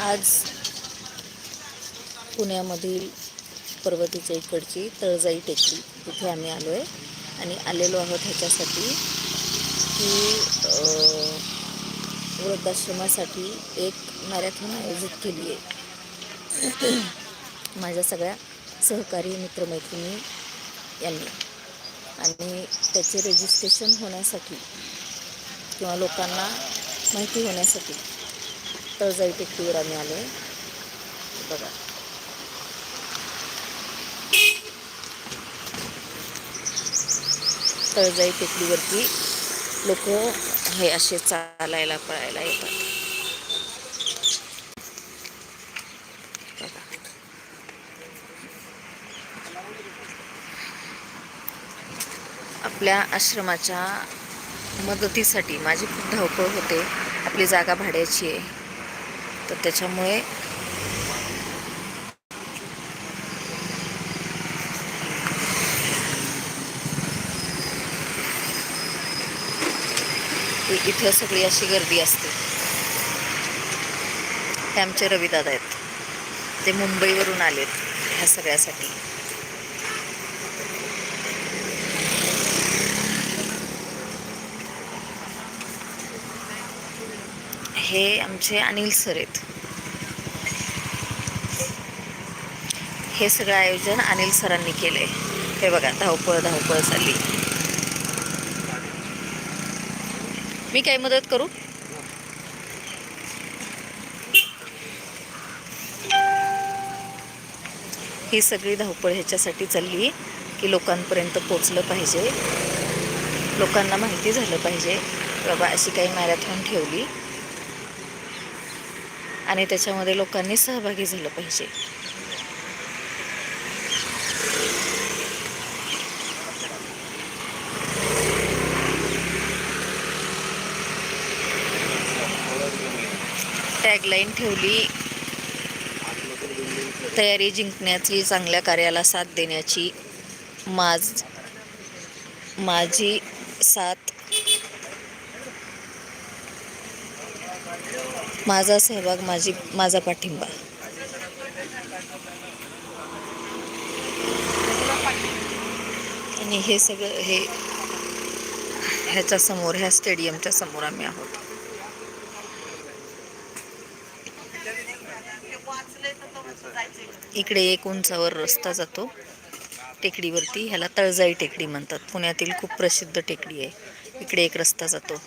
आज पुण्यामधील पर्वतीच्या इकडची तळजाई टेकडी. तिथे आम्ही आलो आहे आणि आलेलो आहोत ह्याच्यासाठी की वृद्धाश्रमासाठी एक मॅरेथॉन आयोजित केली आहे माझ्या सगळ्या सहकारी मित्रमैत्रिणी यांनी. आणि त्याचे रजिस्ट्रेशन होण्यासाठी किंवा लोकांना माहिती होण्यासाठी तळजाई टेकडीवर आम्ही आलो. आहे बघा तळजाई टेकडीवरती लोक हे असे चालायला पळायला येतात. आपल्या आश्रमाच्या मदतीसाठी माझी खूप धावपळ होते. आपली जागा भाड्याची आहे. तर त्याच्यामुळे इथं सगळी अशी गर्दी असते. हे आमचे रविदादा आहेत. ते मुंबईवरून आलेत ह्या सगळ्यासाठी. हे आमचे अनिल सर आहेत. हे सगळं आयोजन अनिल सरांनी केलं आहे हे बघा धावपळ धावपळ चालली. मी काय मदत करू? ही सगळी धावपळ ह्याच्यासाठी चालली की लोकांपर्यंत पोचलं पाहिजे. लोकांना माहिती झालं पाहिजे. बाबा अशी काही मॅरेथॉन ठेवली. आणि त्याच्यामध्ये लोकांनी सहभागी झालं पाहिजे. टॅगलाईन ठेवली तयारी जिंकण्याची चांगल्या कार्याला साथ देण्याची माझ माझी साथ माझा सहभाग माझी माझा पाठिंबा. आणि हे सगळं हे ह्याच्या समोर ह्या स्टेडियमच्या समोर आम्ही आहोत. इकडे एक उंचावर रस्ता जातो. टेकडीवरती ह्याला तळजाई टेकडी म्हणतात. पुण्यातील खूप प्रसिद्ध टेकडी आहे. इकडे एक रस्ता जातो.